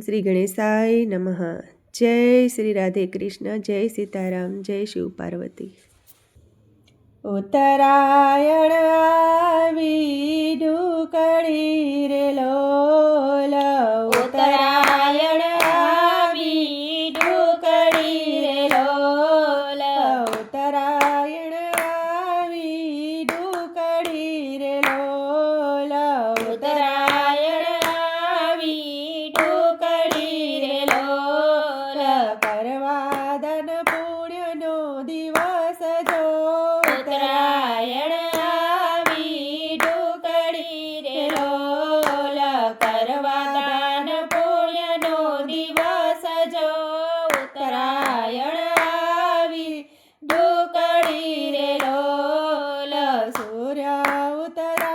શ્રી ગણેશાય નમઃ. જય શ્રી રાધે કૃષ્ણ જય સીતારામ જય શિવ પાર્વતી. ઉત્તરાયણ ಅವತರಾ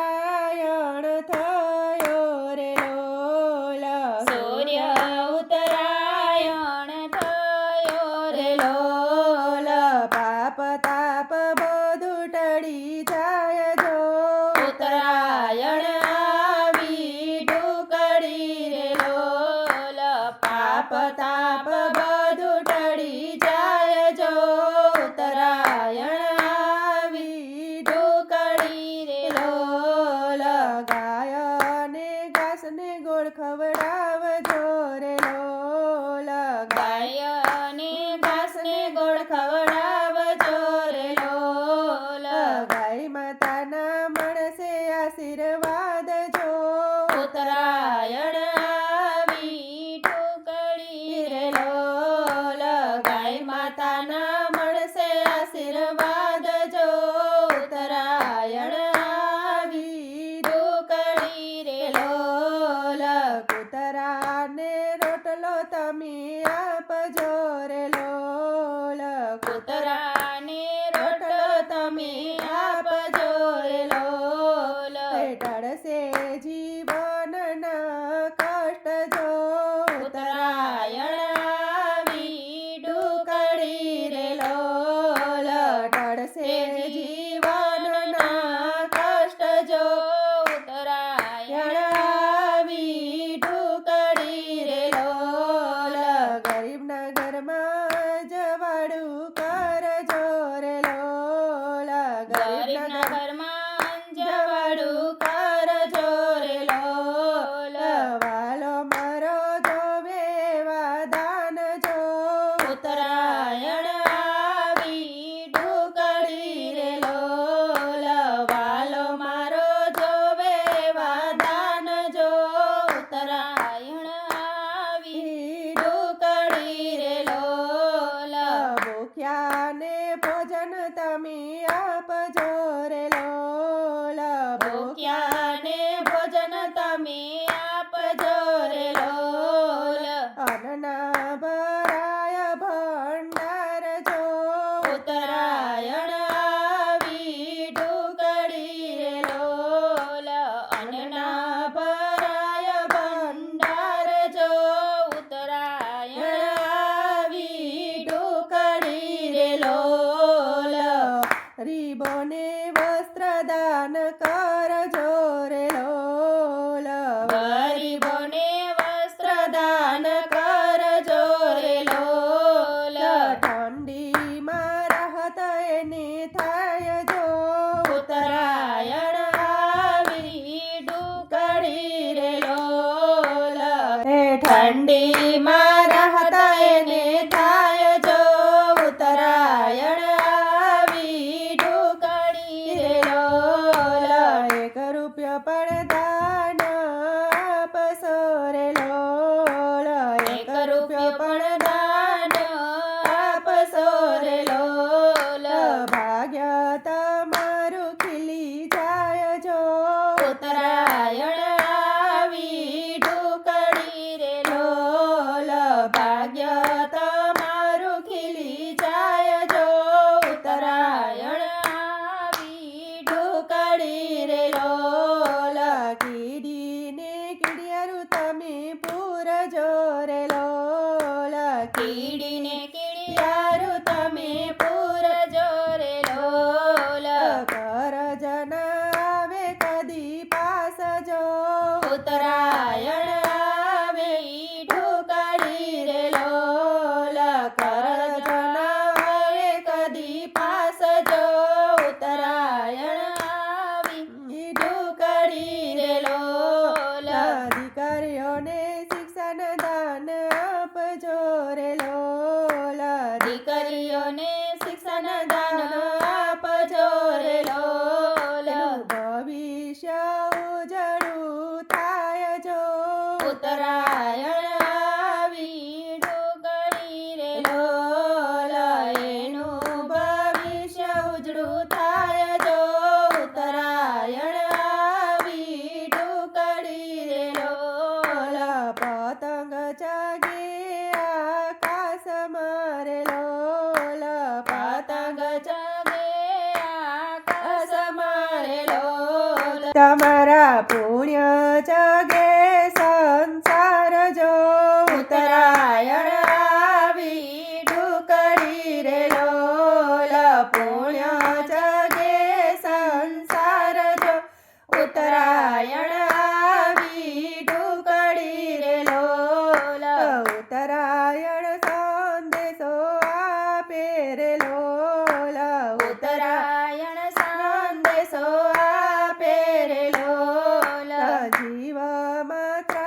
ಸಿರವಾ ઠંડીમાં રહતા એને થાય જો ઉતરાયણ આવી ઢોકાણી રે લોલ એક રૂપિયો પણ દાન આપશો રે લોલ એક રૂપિયો પણ દાન આપશો રે લોલ ભાગ્ય તમારું ખીલી જાય જો ઉતરાયણ કીડીને કીડિયારું તમે પૂરજો રે લોલ કીડીને કીડિયારું તમે પૂરજો રે લોલ કરજના આવે કદી પાસજો ઉતરાય ઉત્તરાયણ આવી ડુગળી રે લોલ એનું ભવિષ્ય ઉજળું થાય જો ઉતરાયણ આવી ડુગળી રે લોલ. પતંગ ચા Mama. Cry.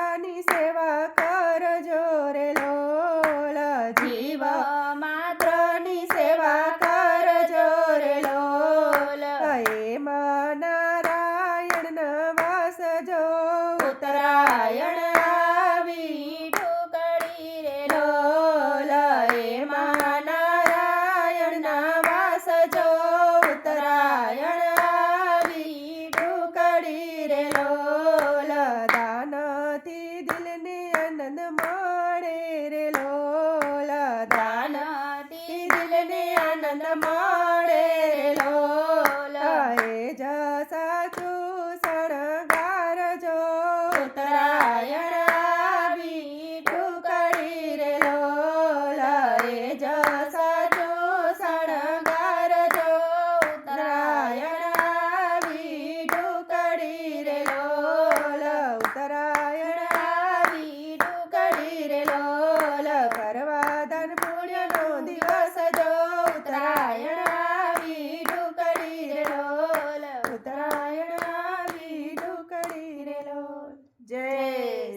Nên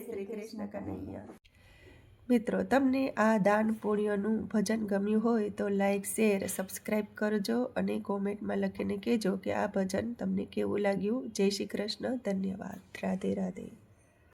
Shri Krishna Kanaiya. મિત્રો, તમને આ દાન પુણ્યનું ભજન ગમ્યું હોય તો લાઈક, શેર સબસ્ક્રાઈબ કરજો અને કોમેન્ટમાં લખીને કહેજો કે આ ભજન તમને કેવું લાગ્યું. જય શ્રી કૃષ્ણ, ધન્યવાદ. રાધે રાધે.